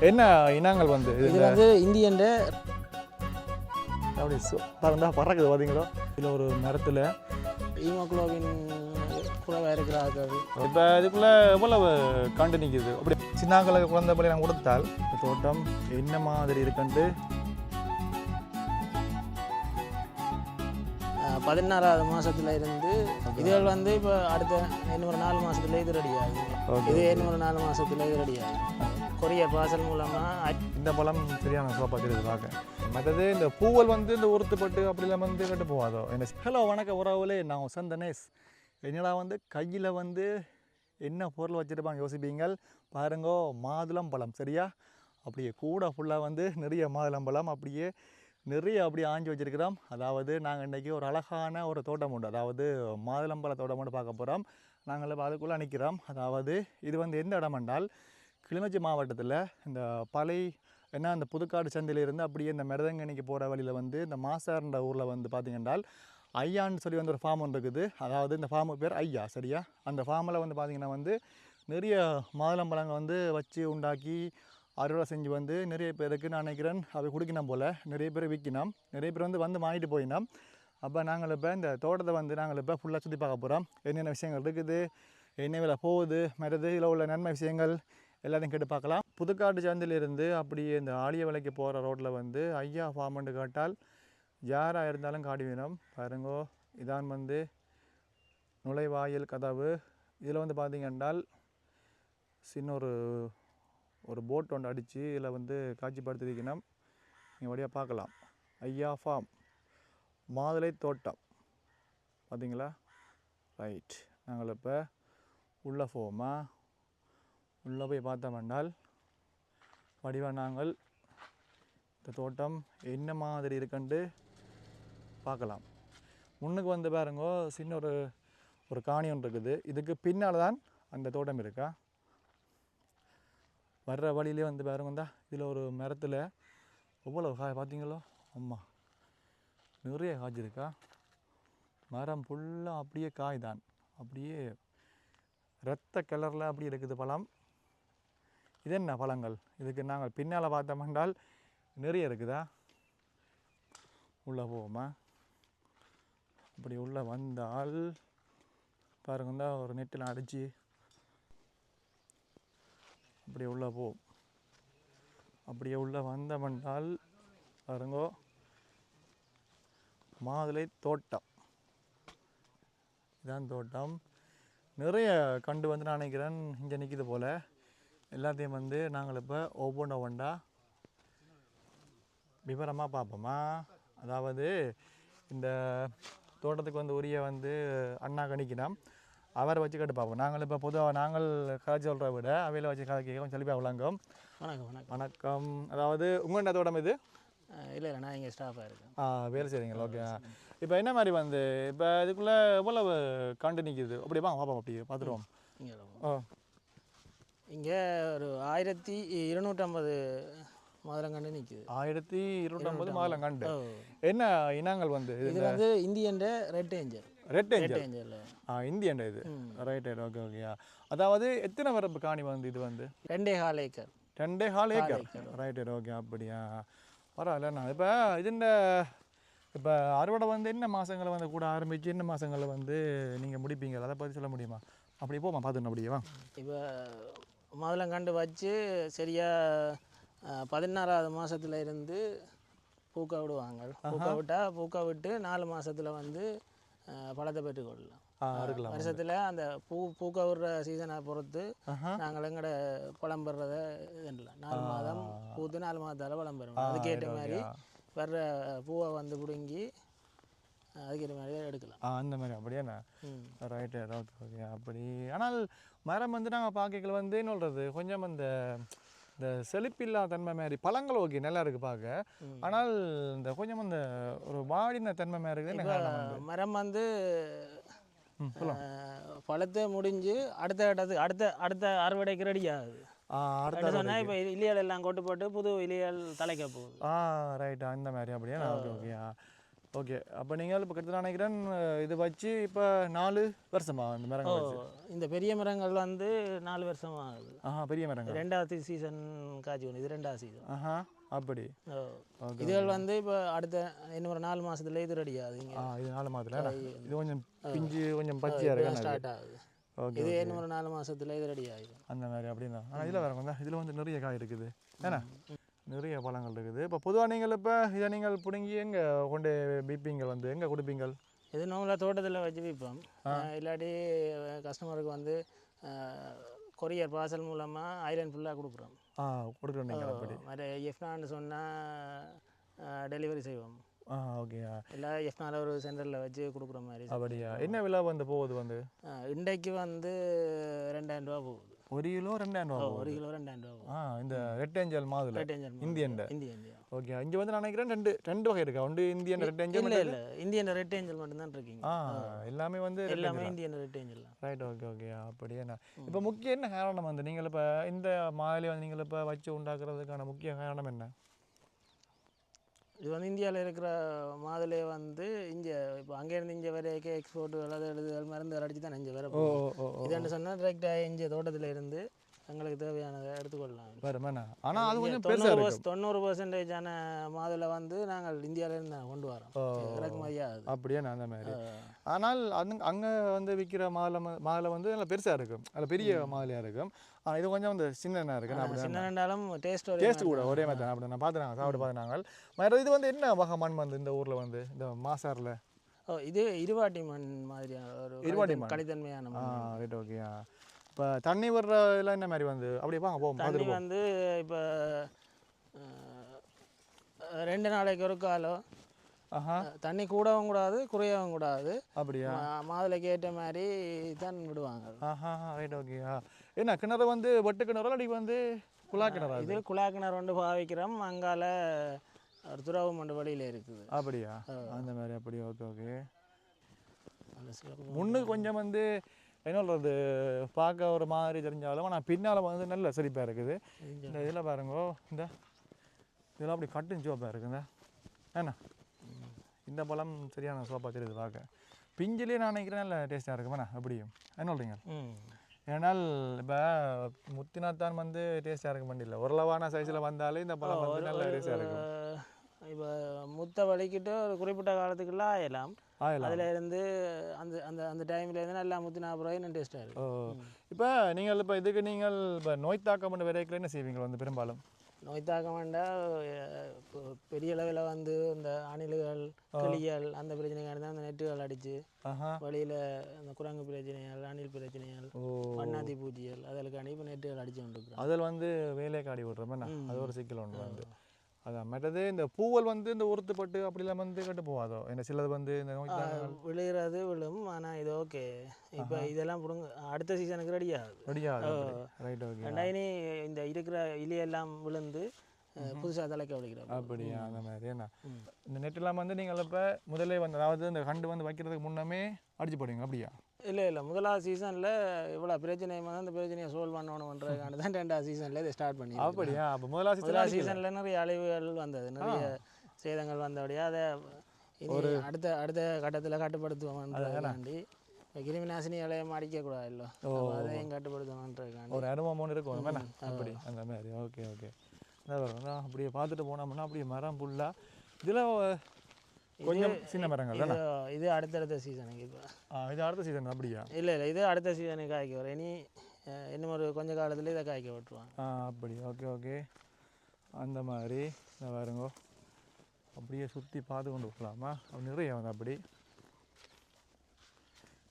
என்ன இனங்கள் வந்து இது வந்து இந்தியன் அப்படி பாருங்க பறக்குது பார்த்தீங்களோ இதில் ஒரு மரத்தில் ஹீமோகுளோபின் குறைவாக இருக்கிற ஆக்கள் இப்போ இதுக்குள்ள எவ்வளவு கண்டு நிற்கிது அப்படி சின்னாக்களை குழந்தை பள்ளி நான் கொடுத்தால் தோட்டம் என்ன மாதிரி இருக்குன்ட்டு பதினாறாவது மாசத்துல இருந்து இதுகள் வந்து இப்போ அடுத்த இன்னொரு நாலு மாசத்துல இது ரெடி ஆகும். இது இன்னொரு நாலு மாசத்துல இது ரெடி ஆகும் கொரியர் பார்சல் மூலமா இந்த பழம் சரியான சோப்பாக தெரியுது பார்க்க மற்றது இந்த பூவல் வந்து இந்த உறுத்துப்பட்டு அப்படிலாம் வந்து கட்டு போகாதோ? என்ன ஹலோ வணக்கம் உறவுலே நான் வசந்த் தனேஷ் என்னடா வந்து கையில் வந்து என்ன பொருள் வச்சுருப்பாங்க யோசிப்பீங்கள்? பாருங்கோ மாதுளம் பழம் சரியா? அப்படியே கூட ஃபுல்லாக வந்து நிறைய மாதுளம் பழம் அப்படியே நிறைய அப்படியே ஆஞ்சி வச்சிருக்கிறோம். அதாவது நாங்கள் இன்றைக்கி ஒரு அழகான ஒரு தோட்டம் உண்டு. அதாவது மாதுளம்பழ தோட்டம் ஒன்று பார்க்க போகிறோம் நாங்கள் அதுக்குள்ளே நிற்கிறோம் அதாவது இது வந்து எந்த இடம் என்றால் கிளிநொச்சி மாவட்டத்தில் இந்த பழை ஏன்னா அந்த புதுக்காடு சந்தையிலிருந்து அப்படியே இந்த மிருதங்கனிக்கு போகிற வழியில் வந்து இந்த மாசார்ன்ற ஊரில் வந்து பார்த்திங்கன்றால் ஐயான்னு சொல்லி வந்து ஒரு ஃபார்ம் ஒன்று இருக்குது. அதாவது இந்த ஃபார்மு பேர் ஐயா சரியா? அந்த ஃபார்மில் வந்து பார்த்திங்கன்னா வந்து நிறைய மாதுளம்பழங்கள் வந்து வச்சு உண்டாக்கி அறுவடை செஞ்சு வந்து நிறைய பேருக்கு நான் நினைக்கிறேன் அவை குடிக்கணும் போல். நிறைய பேர் விற்கினோம் நிறைய பேர் வந்து வந்து வாங்கிட்டு போயினோம் அப்போ நாங்கள் இப்போ இந்த தோட்டத்தை வந்து நாங்கள் இப்போ ஃபுல்லாக சுற்றி பார்க்க போகிறோம் என்னென்ன விஷயங்கள் இருக்குது? என்ன விலை போகுது? மற்றது இதில் உள்ள நன்மை விஷயங்கள் எல்லாத்தையும் கேட்டு பார்க்கலாம். புதுக்காட்டு சந்திலிருந்து அப்படியே இந்த ஆலிய விலைக்கு போகிற ரோட்டில் வந்து ஐயா ஃபார்மெண்டு கேட்டால் யாராக இருந்தாலும் காடி வேணும். பாருங்கோ இதான் வந்து நுழைவாயில் கதவு. இதில் வந்து பார்த்தீங்க என்றால் சின்ன ஒரு ஒரு போட் ஒன்று அடித்து இதில் வந்து காட்சிப்படுத்திருக்கணும் நீங்கள் வழியாக பார்க்கலாம். ஐயா ஃபார்ம் மாதுளை தோட்டம். பார்த்தீங்களா ரைட் நாங்கள் இப்போ உள்ளே போவோமா? உள்ளே போய் பார்த்தோம்னால் வடிவா நாங்கள் இந்த தோட்டம் என்ன மாதிரி இருக்குன்ட்டு பார்க்கலாம். முன்னுக்கு வந்து பாருங்கோ சின்ன ஒரு ஒரு காணி ஒன்று இருக்குது. இதுக்கு பின்னால் தான் அந்த தோட்டம் இருக்கா? வர்ற வழியிலே வந்து பாருங்க இந்தா இதில் ஒரு மரத்தில் எவ்வளோ காய் பார்த்தீங்களோ? அம்மா நிறைய காய்ச்சிருக்கா மரம் ஃபுல்லாக அப்படியே காய் தான். அப்படியே ரத்த கலரில் அப்படியே இருக்குது பழம். இது என்ன பழங்கள்? இதுக்கு நாங்கள் பின்னால் பார்த்தோம்னால் நிறைய இருக்குதா? உள்ளே போவோமா? அப்படி உள்ளே வந்தால் பாருங்க தான் ஒரு நெட்டில் அடித்து அப்படி உள்ளே போவோம். அப்படியே உள்ளே வந்தமென்றால் பாருங்கோ மாதுளை தோட்டம். இதான் தோட்டம். நிறைய கண்டு வந்து நான் நினைக்கிறேன் இங்கே நிற்கிது போல். எல்லாத்தையும் வந்து நாங்கள் இப்போ ஒவ்வொன்று ஒவ்வொன்றா விவரமாக பார்ப்போமா? அதாவது இந்த தோட்டத்துக்கு வந்து உரிய வந்து அண்ணா கணிக்கணும் அவரை வச்சு கேட்டு பார்ப்போம். நாங்கள் இப்போ பொதுவாக நாங்கள் கதை சொல்கிறத விட அவையில் வச்சு கதை கேட்க கொஞ்சம் செழிப்பாக விளங்கும் வணக்கம் வணக்கம். வணக்கம். அதாவது உங்கள் தோட்டம் இது? இல்லை இல்லை நான் இங்கே ஸ்டாஃபாக இருக்கேன். ஆ வேலை செய்கிறீங்களா ஓகே. இப்போ என்ன மாதிரி வந்து இப்போ இதுக்குள்ளே எவ்வளவு கண்டு நிற்கிது அப்படி வாங்க பார்ப்போம் அப்படியே பார்த்துருவோம் ஓ இங்கே ஒரு ஆயிரத்தி இருநூற்றம்பது மாதுளங்கண்டு நிற்குது. ஆயிரத்தி இருநூற்றம்பது மாதம் கண்டு ஓ. என்ன இனங்கள் வந்து இது வந்து Indian red angel red angel ஆ இந்தியன் இது. ரைட் ரைட் ஓகே ஓகே அதாவது எத்தனை வரப்பு காணி வந்து இது வந்து? ரெண்டே கால் ஏக்கர். ரெண்டே hall acre? Right right okay அப்படியா. பரவாயில்லண்ணா இப்போ இதுண்ட இப்போ அறுவடை வந்து என்ன மாதங்களை வந்து கூட ஆரம்பிச்சு என்ன மாதங்களில் வந்து நீங்கள் முடிப்பீங்க? அதை பற்றி சொல்ல முடியுமா? அப்படி போமா பார்த்துன்னு அப்படியே வா. இப்போ மாதுளங்கண்டு வச்சு சரியா அஹ், பதினாறாவது மாசத்துல இருந்து பூக்க விடுவாங்க. பூக்க விட்டால் பூக்க விட்டு நாலு மாசத்துல வந்து பழத்தை பெற்றுக்கொள்ளலாம். வருஷத்தில் அந்த பூ பூக்க விடுற சீசனை பொறுத்து நாங்கள் எங்கட பழம் பெறத நாலு மாதம் பூத்து நாலு மாதத்தால் பழம் பெறுவோம். அதுக்கேற்ற மாதிரி வர்ற பூவை வந்து பிடுங்கி அதுக்கேற்ற மாதிரி எடுக்கலாம். அந்த மாதிரி. அப்படியாண்ணா ம். ரைட்டு ஓகே அப்படி ஆனால் மரம் வந்து நாங்கள் பார்க்கல வந்து என்ன சொல்கிறது கொஞ்சம் அந்த இந்த செழிப்பில்லா தன்மை மாதிரி பழங்கள் ஓகே நல்லா இருக்குது பார்க்க ஆனால் இந்த கொஞ்சம் அந்த ஒரு வாடின தன்மை மாதிரி இருக்குது மரம் வந்து பழத்தை முடிஞ்சு அடுத்த இடத்துக்கு அடுத்த அடுத்த அறுவடைக்கு ரெடி ஆகுது. அடுத்த சொன்னால் இப்போ இலியல் எல்லாம் கொட்டு போட்டு புது இலியல் தலைக்க போகுது. ஆ ரைட் அந்த மாதிரி அப்படியா? ஓகே ஓகே ஓகே அப்போ நீங்கள் இப்போ கிட்டத்தட்ட நினைக்கிறேன் இது வச்சு இப்போ நாலு வருஷமா இந்த மரங்கள் இந்த பெரிய மரங்கள் வந்து நாலு வருஷம் ஆகுது. ஆஹா பெரிய மரங்கள். ரெண்டாவது சீசன் காய்ச்சி ஒன்று இது ரெண்டாவது சீசன் ஆஹா அப்படி. இதுகள் வந்து இப்போ அடுத்த இன்னும் ஒரு நாலு மாசத்துல இது ரெடி ஆகுது ஆ இங்கே இது நாலு மாதத்துல இது கொஞ்சம் பிஞ்சு கொஞ்சம் பச்சையாக இருக்கு ஸ்டார்ட் ஆகுது. ஓகே இது இன்னும் ஒரு நாலு மாசத்துல இது ரெடி ஆகிடும் அந்த மாதிரி அப்படின்னா ஆனால் இதில் வேறு வந்தா இதில் வந்து நிறைய காய் இருக்குது. ஏன்னா நிறைய பழங்கள் இருக்குது. இப்போ பொதுவாக நீங்கள் இப்போ இதை நீங்கள் பிடுங்கி எங்கே கொண்டு பீப்பீங்க வந்து? எங்கே கொடுப்பீங்கள்? இது நார்மலாக தோட்டத்தில் வச்சு விற்போம் இல்லாட்டி கஸ்டமருக்கு வந்து கொரியர் பார்சல் மூலமாக ஐலண்ட் ஃபுல்லாக கொடுக்குறோம். ஆ கொடுக்குறோம் நீங்கள் அப்படி. மற்ற எஃப்னான்னு சொன்னால் டெலிவரி செய்வோம். ஆ ஓகே இல்லை எஃப்னால ஒரு சென்டரில் வச்சு கொடுக்குற மாதிரி அப்படியா? என்ன விலை வந்து போகுது வந்து? இன்றைக்கு வந்து ரெண்டாயிரம் ரூபா போகுது. ஒரு கிலோ ரெண்டாயிரம் ரூபா ஒரு கிலோ ரெண்டாயிரம் ரூபா ஆ இந்த ரெட் ஏஞ்சல் மாதுளை. ரெட் ஏஞ்சல் இந்தியன் இந்திய இந்தியா ஓகே இங்கே வந்து நான் நினைக்கிறேன் ரெண்டு ரெண்டு வகை இருக்கா? ஒன்று இந்தியன் ரெட் ஏஞ்சல் இல்லை இல்லை. இந்தியன் ரெட் ஏஞ்சல் மட்டும்தான் இருக்கீங்க. ஆ எல்லாமே வந்து எல்லாமே இந்தியன் ரெட் ஏஞ்சல் தான். ரைட் ஓகே ஓகே அப்படியே நான் இப்போ முக்கிய என்ன காரணம் வந்து? நீங்கள் இப்போ இந்த மாலை வந்து நீங்கள் இப்போ வச்சு உண்டாக்குறதுக்கான முக்கிய காரணம் என்ன? இது வந்து இந்தியாவில் இருக்கிற மாதுளை வந்து இங்கே இப்போ அங்கேருந்து இங்கே வரைக்கும் எக்ஸ்போர்ட் அல்லது எழுதுகள் மருந்து அடிச்சு தான் இங்கே வர ஓ ஓ இதுன்னு சொன்னால் டிரெக்டாக இங்கே தோட்டத்தில் இருந்து எங்களுக்கு தேவையானதை எடுத்துக்கொள்ளலாம். வருமாண்ணா ஆனால் அது கொஞ்சம் தொண்ணூறு தொண்ணூறு பர்சன்டேஜான மாதுளை வந்து நாங்கள் இந்தியாவிலேருந்து கொண்டு வரோம். ஓ. இறக்குமதி ஆகுது. அப்படியே? நான் அந்த மாதிரி. ஆனால் அது அங்கே வந்து விற்கிற மாலை ம- மாலை வந்து நல்லா பெருசாக இருக்கும். அதில் பெரிய மாலையாக இருக்கும். ஆனால் இது கொஞ்சம் வந்து சின்னதாக இருக்கு அப்படி சின்ன ரெண்டாலும் டேஸ்ட் ஒரு டேஸ்ட் கூட ஒரே மாதிரி தான். அப்படி நான் பார்த்துனாங்க சாப்பிட்டு பார்த்துனாங்க வேறு இது வந்து என்ன வகை மண் வந்து இந்த ஊரில் வந்து இந்த மாசாரில் ஓ இது இருவாட்டி மண் மாதிரியான ஒரு இருவாட்டி மண். மண். ரைட் ஓகே இப்போ தண்ணி வர்ற இதெல்லாம் என்ன மாதிரி வந்து? அப்படியே வாங்க போவோம் தண்ணி வந்து இப்போ ரெண்டு நாளைக்கு ஒரு காலம் ஆஹா. தண்ணி கூடவும் கூடாது குறையவும் கூடாது. அப்படியா? மாதுளைக்கு ஏற்ற மாதிரி தான் விடுவாங்க. ஆஹா ரைட் ஓகே என்ன கிணறு வந்து வெட்டு கிணறு அடி வந்து குழா கிணறா இது குழா கிணறு ஒன்று பாவிக்கிறோம். அங்கால ஒரு துறவு மண்டு வழியில் இருக்குது. அப்படியா? அந்த மாதிரி அப்படி ஓகே ஓகே முன்னுக்கு கொஞ்சம் வந்து என்ன சொல்கிறது பார்க்க ஒரு மாதிரி தெரிஞ்சாலும் ஆனால் பின்னால் வந்து நல்ல செழிப்பாக இருக்குது. இந்த இதில் பாருங்கோ இந்த. இதெல்லாம் அப்படி கட்டும் சிவப்பாக இருக்குங்க என்ன? இந்த பழம் சரியான சோப்பாக தெரியுது பார்க்க. பிஞ்சிலே நான் நினைக்கிறேன் நல்ல டேஸ்ட்டாக இருக்குமாண்ணா அப்படியும். என்ன சொல்கிறீங்க ம். ஏன்னால் இப்போ முத்தினாத்தான் வந்து டேஸ்ட்டாக இருக்க மாட்டில்ல ஓரளவான சைஸில் வந்தாலே இந்த பழம் வந்து நல்ல டேஸ்ட்டாக இருக்கும். இப்போ முத்த வலிக்கிட்டு ஒரு குறிப்பிட்ட காலத்துக்குள்ள ஆயலாம் ஆயிலாம். அதில் இருந்து அந்த அந்த அந்த டைம்ல இருந்து நல்லா முத்தி நாற்பது ரூபாய் இன்னும் டேஸ்ட்டாக ஓ. இருக்கும் இப்போ நீங்கள் இப்போ இதுக்கு நீங்கள் இப்போ நோய் தாக்கம் பண்ண விரைக்கில் என்ன செய்வீங்க வந்து பெரும்பாலும்? நோய் தாக்க வேண்டாம் பெரிய அளவில் வந்து இந்த அணில்கள் கிளிகள் அந்த பிரச்சனைக்காண்டி தான் அந்த நெட்டுகள் அடித்து வழியில் அந்த குரங்கு பிரச்சனைகள் அணில் பிரச்சனைகள் ஓ. வண்ணாத்தி பூச்சிகள் அதற்காண்டி இப்போ நெட்டுகள் அடித்து கொண்டிருக்கிறோம் அதில் வந்து வேலையை காடி விட்றோம் என்ன? அது ஒரு சிக்கல் ஒன்று வந்து. அதான் மற்றது இந்த பூவல் வந்து இந்த உறுத்துப்பட்டு அப்படிலாம் வந்து கட்டு போகாதோ? என்ன சிலது வந்து இந்த விழுகிறது விழும். ஆனால் இது ஓகே. இப்போ இதெல்லாம் பிடுங்க அடுத்த சீசனுக்கு ரெடி ஆகுது. ரைட் ஓகே ரெண்டாயினி இந்த இருக்கிற இலையெல்லாம் விழுந்து புதுசாக தலைக்க விடுக்கிறோம் அப்படியா அந்த மாதிரி என்ன? இந்த நெட்டெல்லாம் வந்து நீங்கள் இப்போ முதல்ல வந்து அதாவது இந்த கண்டு வந்து வைக்கிறதுக்கு முன்னமே அடிச்சு போடுவீங்க அப்படியா? இல்லை இல்லை. முதலாவது சீசனில் இவ்வளோ பிரச்சனை வந்து அந்த பிரச்சனையை சால்வ் பண்ணணுன்றதுக்காண்டி தான் ரெண்டாவது சீசனில் இதை ஸ்டார்ட் பண்ணி அப்படியா? அப்போ முதலாவது முதலாவது சீசனில் நிறைய அழிவுகள் வந்தது. நிறைய சேதங்கள் வந்தபடியா அதை இனி அடுத்த அடுத்த கட்டத்தில் கட்டுப்படுத்துவோம்ன்றதுக்காண்டி கிருமி நாசினிகளை அடிக்கக்கூடாது இல்லை அதையும் கட்டுப்படுத்துவோம்ன்றதுக்காண்டி. ஒரு அனுபவம் ஒன்று இருக்கும். அப்படி. அந்த மாதிரி. Okay okay. அப்படியே பார்த்துட்டு போனோம்னா அப்படியே மரம் ஃபுல்லாக இதில் கொஞ்சம் சின்ன மரங்கள் தானே? இது இது அடுத்தடுத்த சீசனுக்கு இப்போ இது அடுத்த சீசன் அப்படியா? இல்லை இல்லை இது அடுத்த சீசனுக்கு காய்க்க வரும். இனி இன்னும் ஒரு கொஞ்ச காலத்துல இதை காய்க்க விட்டுருவாங்க. ஆ அப்படி. Okay okay. அந்த மாதிரி இந்த பாருங்க. அப்படியே சுற்றி பார்த்து கொண்டு போகலாமா? அப்படி நிறைய வந்து அப்படி.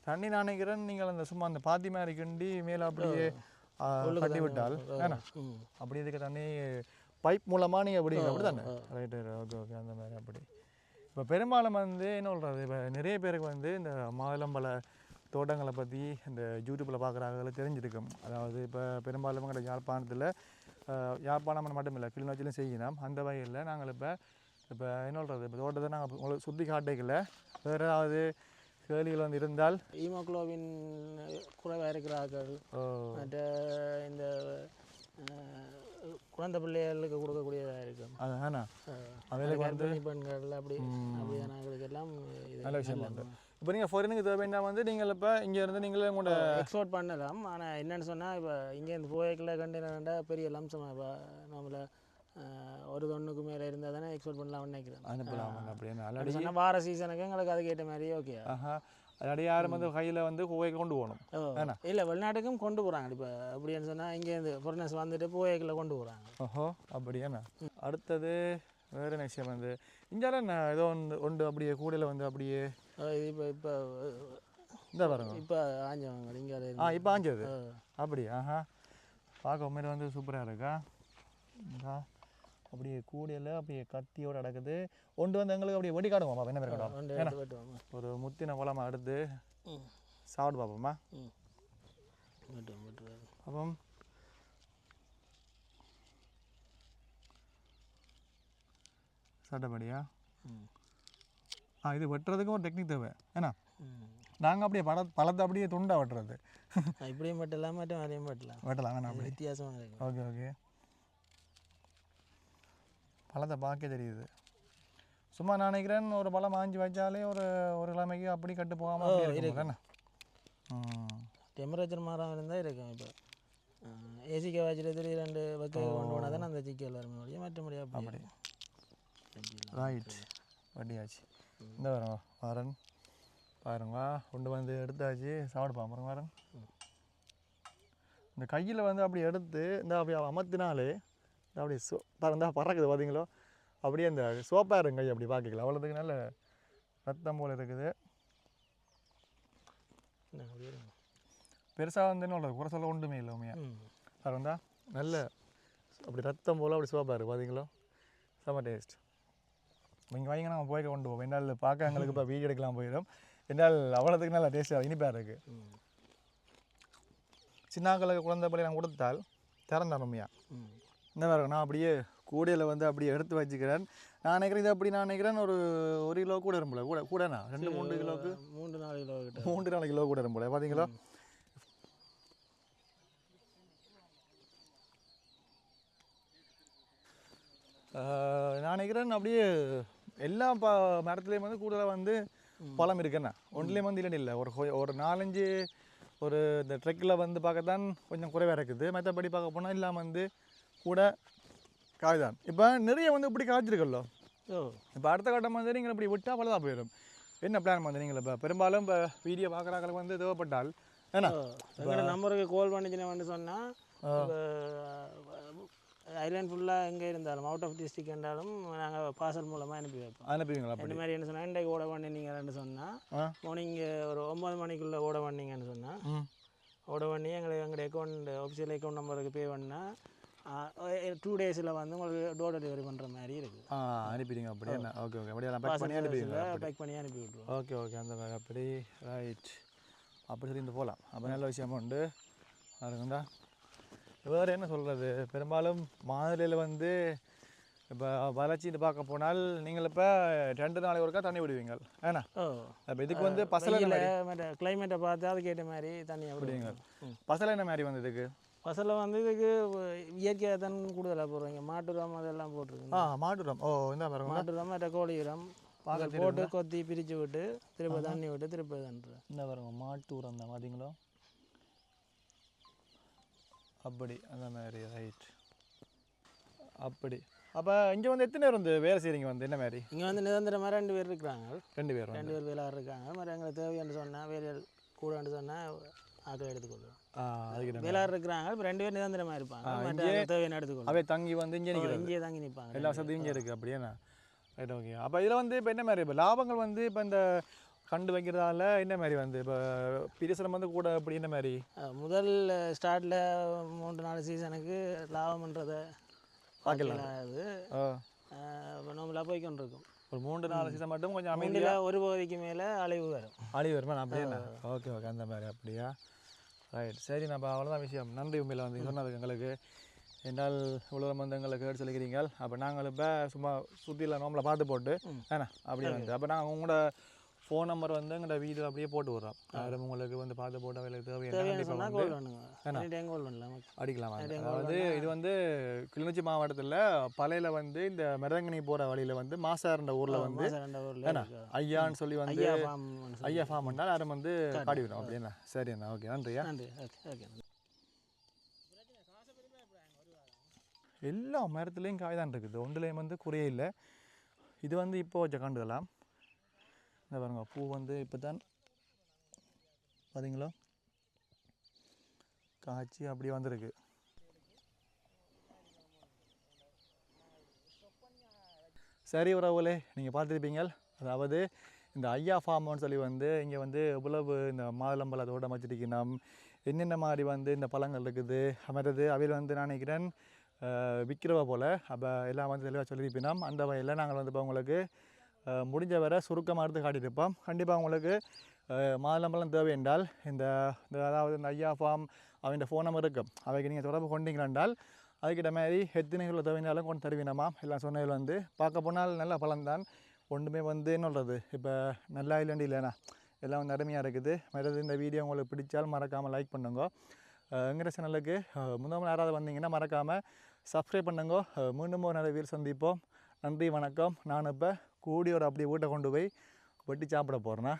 தண்ணி நான் நினைக்கிறேன் நீங்கள் அந்த சும்மா அந்த பாத்தி மாதிரி கிண்டி மேலே அப்படியே கட்டி விட்டால் ம். அப்படி இதுக்கு தண்ணி பைப் மூலமாக நீங்கள் அப்படி அப்படி தானே ரைட்டு ஓகே ஓகே. அந்த மாதிரி அப்படி. இப்போ பெரும்பாலும் வந்து என்ன சொல்கிறது இப்போ நிறைய பேருக்கு வந்து இந்த மாதுளம்பழ தோட்டங்களை பற்றி இந்த யூடியூப்பில் பார்க்குறாங்க தெரிஞ்சிருக்கும். அதாவது இப்போ பெரும்பாலும் எங்களோட யாழ்ப்பாணத்தில் யாழ்ப்பாணம் மட்டும் இல்லை கிளிநொச்சிலும் செய்யணும் அந்த வகையில் நாங்கள் இப்போ இப்போ என்ன சொல்கிறது இப்போ தோட்டத்தை நாங்கள் உங்களுக்கு சுற்றி காட்டைக்கல. வேறு ஏதாவது கேள்விகள் வந்து இருந்தால்? ஹீமோகுளோபின் குறைவாக இருக்கிறார்கள். மற்ற இந்த குழந்தை பிள்ளைகளுக்கு கொடுக்கக்கூடியதாக இருக்கும். அதுதானே அவைகளுக்கு வந்து பெண்கள் அப்படி அப்படியானவங்களுக்கு எல்லாம் நல்ல விஷயம் இப்போ நீங்கள் ஃபாரினுக்கு தேவைன்னா வந்து நீங்கள் இப்போ இங்கே இருந்து நீங்களே உங்களோட எக்ஸ்போர்ட் பண்ணலாம். ஆனால் என்னன்னு சொன்னால் இப்போ இங்கேருந்து போய்க்கல கண்டெய்னர்ண்டா பெரிய லம்சமாக இப்போ நம்மள ஒரு தொண்ணுக்கு மேலே இருந்தால் தானே எக்ஸ்போர்ட் பண்ணலாம்னு நினைக்கிறேன். அனுப்பலாம் அப்படின்னு. சொன்னால் வார சீசனுக்கு எங்களுக்கு அதுக்கேற்ற மாதிரி ஓகே அல்லாடி யாரும் வந்து கையில் வந்து குவைக்கு கொண்டு போகணும். ஓ இல்லை வெளிநாட்டுக்கும் கொண்டு போகிறாங்க இப்போ அப்படின்னு சொன்னால் இங்கேருந்து ஃபாரினர்ஸ் வந்துட்டு போய்க்கல கொண்டு போகிறாங்க ஓஹோ அப்படியாண்ணா. அடுத்தது வேறு விஷயம் வந்து இந்தியாவில் என்ன ஏதோ ஒன்று ஒன்று அப்படியே கூடையில் வந்து அப்படியே இப்போ இப்போ இந்த பாருங்க. இப்போ ஆஞ்சவங்க இங்கே ஆ இப்போ ஆஞ்சது? அப்படியா? ஆஹா. பார்க்க உண்மையில வந்து சூப்பராக இருக்கா? அப்படியே கூடையில் அப்படியே கத்தியோட நடக்குது. ஒன்று வந்து எங்களுக்கு அப்படியே வெடி காடுவோம்மா என்ன பேர் வெட்டுவோம் ஒரு முத்தின குழம்பு எடுத்து ம். சாப்பிட்டு பார்ப்போம்மா ம். வெட்டுவோம் வெட்டுவோம். அப்பம். சட்டப்படியா? ஆ இது வெட்டுறதுக்கும் ஒரு டெக்னிக் தேவை. ஏன்னா நாங்கள் அப்படியே பழ பழத்தை அப்படியே துண்டா வெட்டுறது. இப்படியும் வெட்டலாம் மட்டும் வரையும் வெட்டலாம். வெட்டலாம் வேணாம் வித்தியாசமாக ஓகே ஓகே. பழத்தை பார்க்க தெரியுது. சும்மா நான் நினைக்கிறேன் ஒரு பழம் வாங்கி வச்சாலே ஒரு ஒரு கிழமைக்கு அப்படி கட்டு போகாமல் ம். டெம்பரேச்சர் மாறாமல் இருந்தால் இருக்கும் இப்போ. ஏசிக்க வச்சுட்டு ரெண்டு வைக்க கொண்டு போனால் தானே அந்த சிக்கல் வருமே. ஒழிய மற்றபடி அப்படி ரைட் வட்டியாச்சு இந்த வரோம் வரன். பாருங்க கொண்டு வந்து எடுத்தாச்சு. சாப்பிடு பாருங்க வரன். இந்த கையில் வந்து அப்படி எடுத்து இந்த அப்படி அமர்த்தினாலே அப்படி சோ பாருங்க பறக்குது பார்த்தீங்களோ அப்படியே அந்த சோப்பாக இருக்கும் கை அப்படி பார்க்கலாம் அவ்வளோதுக்கு நல்ல ரத்தம் போல் இருக்குது. பெருசாக வந்து என்ன குறை சொல்ல ஒன்றுமே இல்லை உண்மையாக பாருங்க நல்ல அப்படி ரத்தம் போல் அப்படி சோப்பாக இருக்குது பார்த்தீங்களோ செம்ம டேஸ்ட் நீங்கள் வாங்கினா நம்ம போய் கொண்டு போவோம். என்னால் பார்க்க எங்களுக்கு இப்போ வீடியோ எடுக்கலாம் போயிடும். என்னால் அவ்வளோத்துக்கு நல்ல டேஸ்ட்டாக இனிப்பாக இருக்குது சின்னாக்களுக்கு குழந்தை பள்ளி நான் கொடுத்தால் ம். இந்த மாதிரி நான் அப்படியே கூடையில் வந்து அப்படியே எடுத்து வச்சுக்கிறேன். நான் நினைக்கிறேன் இது அப்படி நான் நினைக்கிறேன் ஒரு ஒரு கிலோ கூட இரும்பல கூட கூடண்ணா? ரெண்டு மூணு கிலோக்கு? மூன்று நாலு கிலோ கிட்ட மூன்று நாலு கிலோ கூட இரும்பல பார்த்தீங்களா நான் நினைக்கிறேன் அப்படியே எல்லா ப மரத்துலேயும் வந்து கூடுதலாக வந்து பழம் இருக்குண்ணா. ஒன்றுலேயும் வந்து இல்லைன்னு இல்லை. ஒரு ஒரு நாலஞ்சு ஒரு இந்த ட்ரெக்கில் வந்து பார்க்கத்தான் கொஞ்சம் குறைவாக இருக்குது. மற்றபடி பார்க்க போனால் இல்லாமல் வந்து கூட காய்தான். இப்போ நிறைய வந்து இப்படி காய்ச்சிருக்கല്ലോ ஓ. இப்போ அடுத்த கட்டம் வந்து நீங்கள் இப்படி விட்டால் பலதாக போயிடும். என்ன பிளான் வந்து நீங்கள் இப்போ? பெரும்பாலும் இப்போ வீடியோ பார்க்குறாங்களுக்கு வந்து தேவைப்பட்டால் ஏன்னா? நம்பருக்கு கால் பண்ணிச்சுன்னு சொன்னால் ஐலாண்ட் ஃபுல்லாக எங்கே இருந்தாலும் அவுட் ஆஃப் டிஸ்ட்ரிக் இருந்தாலும் நாங்கள் பார்சல் மூலமாக அனுப்பி வைப்போம். அனுப்புவீங்களா இந்த மாதிரி என்ன சொன்னால் இன்றைக்கு ஓட பண்ணினீங்கன்னு சொன்னால் மார்னிங் ஒரு ஒம்பது மணிக்குள்ளே ஓட பண்ணீங்கன்னு சொன்னால் ஓட பண்ணி எங்களுக்கு எங்களுடைய அக்கௌண்ட் ஆஃபிஷியல் அக்கௌண்ட் நம்பருக்கு பே பண்ணால் டூ டேஸில் வந்து உங்களுக்கு டோர் டெலிவரி பண்ணுற மாதிரி இருக்குது. ஆ அனுப்பிடுங்க அப்படி என்ன ஓகே ஓகே அப்படியே பேக் பண்ணி அனுப்பிடுங்க பேக் பண்ணி அனுப்பி விட்ருவோம் ஓகே ஓகே அந்த மாதிரி அப்படி ரைட் அப்படி சொல்லி போகலாம் அப்போ நல்ல விஷயமா உண்டு. அதுக்குண்டா வேறு என்ன சொல்கிறது பெரும்பாலும் மாதுளையில் வந்து இப்போ வளர்ச்சிட்டு பார்க்க போனால் நீங்கள் இப்போ ரெண்டு நாளைக்கு ஒருக்கா தண்ணி விடுவீங்க ஏன்னா ஓ. அப்போ இதுக்கு வந்து பசலை கிளைமேட்டை பார்த்து அதுக்கேற்ற மாதிரி தண்ணி விடுவீங்க. பசலை என்ன மாதிரி வந்து இதுக்கு? பசலில் வந்து இதுக்கு இயற்கையாக தான் கூடுதலாக போடுறீங்க மாட்டு உரம் அதெல்லாம் போட்டிருக்குங்க ஆ மாட்டுரம் ஓ இந்த பாருங்க மாட்டு உரம் மற்ற கோழி உரம். போட்டு கொத்தி பிரித்து விட்டு திரும்ப தண்ணி விட்டு திரும்ப தண்ணுற இந்த பாருங்க மாட்டு உரம் தான் பார்த்தீங்களோ அப்படி அந்த மாதிரி ரைட் அப்படி. அப்போ இங்கே வந்து எத்தனை பேர் வந்து வேலை செய்கிறீங்க வந்து? என்ன மாதிரி? இங்கே வந்து நிரந்தரமாக ரெண்டு பேர் இருக்கிறாங்க. ரெண்டு பேர் ரெண்டு பேர் வேலை இருக்காங்க. மாதிரி எங்களுக்கு தேவைன்னு சொன்னால் வேலைகள் கூடன்னு சொன்னால் ஆக்களை எடுத்துக்கொள்ளுவோம் வேலை இருக்கிறாங்க. இப்போ ரெண்டு பேர் நிரந்தரமாக இருப்பாங்க. மற்ற தேவையான எடுத்துக்கொள்ளும் அவை தங்கி வந்து இங்கே நிற்கிறது இங்கேயே தாங்கி நிற்பாங்க. எல்லா வசதியும் இங்கே இருக்குது அப்படியேண்ணா ரைட் ஓகே அப்போ இதில் வந்து இப்போ என்ன மாதிரி? இப்போ லாபங்கள் வந்து இப்போ இந்த கண்டு வைக்கிறதால என்ன மாதிரி வந்து? இப்போ பிரிசனம் வந்து கூட அப்படி என்ன மாதிரி? முதல் ஸ்டார்டில் மூன்று நாலு சீசனுக்கு லாபம்ன்றதை பார்க்கலாம். அது நம்மளா போய் கொண்டிருக்கும் ஒரு மூன்று நாலு சீசன் மட்டும் கொஞ்சம் அமைதி மூன்றில் ஒரு பகுதிக்கு மேலே அழிவு வரும். ஆளி வருமா? அப்படியே ஓகே ஓகே அந்த மாதிரி அப்படியா? ரைட் சரி நம்ம அவ்வளோதான் விஷயம். நன்றி உண்மையில் வந்து சொன்னதுக்கு எங்களுக்கு. என்றால் இவ்வளோ வந்து எங்களை கேட்டு சொல்லிக்கிறீங்க அப்போ நாங்கள் இப்போ சும்மா சுற்றியில் நோம்பில் பார்த்து போட்டு ஏன்னா அப்படி வந்து. அப்போ நாங்கள் உங்களோட ஃபோன் நம்பர் வந்து எங்களோட வீடியோ அப்படியே போட்டு விட்றோம். யாரும் உங்களுக்கு வந்து பார்த்து போட்டு அவங்களுக்கு தேவையான அடிக்கலாம் அதாவது இது வந்து கிளிநொச்சி மாவட்டத்தில் பழையில வந்து இந்த மெரங்கனி போகிற வழியில் வந்து மாசார்ன்ற ஊரில் வந்து ஏன்னா ஐயான்னு சொல்லி வந்து ஐயா ஃபார்ம் பண்ணால் யாரும் வந்து காடி விடும் அப்படின்னா சரி அண்ணா. ஓகே. நன்றியா எல்லா மரத்துலேயும் காய் தான் இருக்குது. ஒன்றுலேயும் வந்து குறையே இல்லை. இது வந்து இப்போ வச்ச கண்டுக்கலாம் இந்த பாருங்க பூ வந்து இப்போ தான் பார்த்தீங்களா காய்ச்சி அப்படி வந்திருக்கு. சரி உறவுகளே நீங்கள் பார்த்துருப்பீங்க அதாவது இந்த ஐயா ஃபார்ம்னு சொல்லி வந்து இங்கே வந்து எவ்வளவு இந்த மாதுளம்பழ தோட்டம் வச்சுருக்கணும் என்னென்ன மாதிரி வந்து இந்த பழங்கள் இருக்குது? மற்றது அவையில் வந்து நான் நினைக்கிறேன் விற்கிறவ போல் அப்போ எல்லாம் வந்து தெளிவாக சொல்லியிருப்பினோம். அந்த வகையில் நாங்கள் வந்து இப்போ உங்களுக்கு முடிஞ்ச வரை சுருக்கமாக எடுத்து காட்டியிருப்போம். கண்டிப்பாக உங்களுக்கு அஹ், தேவை என்றால் இந்த இந்த அதாவது இந்த ஐயா ஃபார்ம் அவன் ஃபோன் நம்பர் இருக்கும் அவைக்கு நீங்கள் தொடர்பு கொண்டீங்களாண்டால் அதுக்கிட்ட மாதிரி எத்தனை கிலோ தேவைனாலும் கொண்டு தருவீனமா எல்லாம் சொன்னதில் வந்து பார்க்க போனால் நல்ல பழம்தான் ஒன்றுமே வந்து என்ன சொல்கிறது இப்போ நல்லா இல்லைன்னு இல்லைண்ணா எல்லாம் வந்து அருமையாக இருக்குது. மற்றது இந்த வீடியோ உங்களுக்கு பிடிச்சாலும் மறக்காமல் லைக் பண்ணுங்க. எங்கிற சேனலுக்கு முதல் யாராவது வந்தீங்கன்னா மறக்காமல் சப்ஸ்கிரைப் பண்ணுங்க. மீண்டும் ஒரு நல்ல வீர் சந்திப்போம். நன்றி வணக்கம். நான் இப்போ கூடியோட அப்படியே வீட்டை கொண்டு போய் வெட்டி சாப்பிட போகிறேன்னா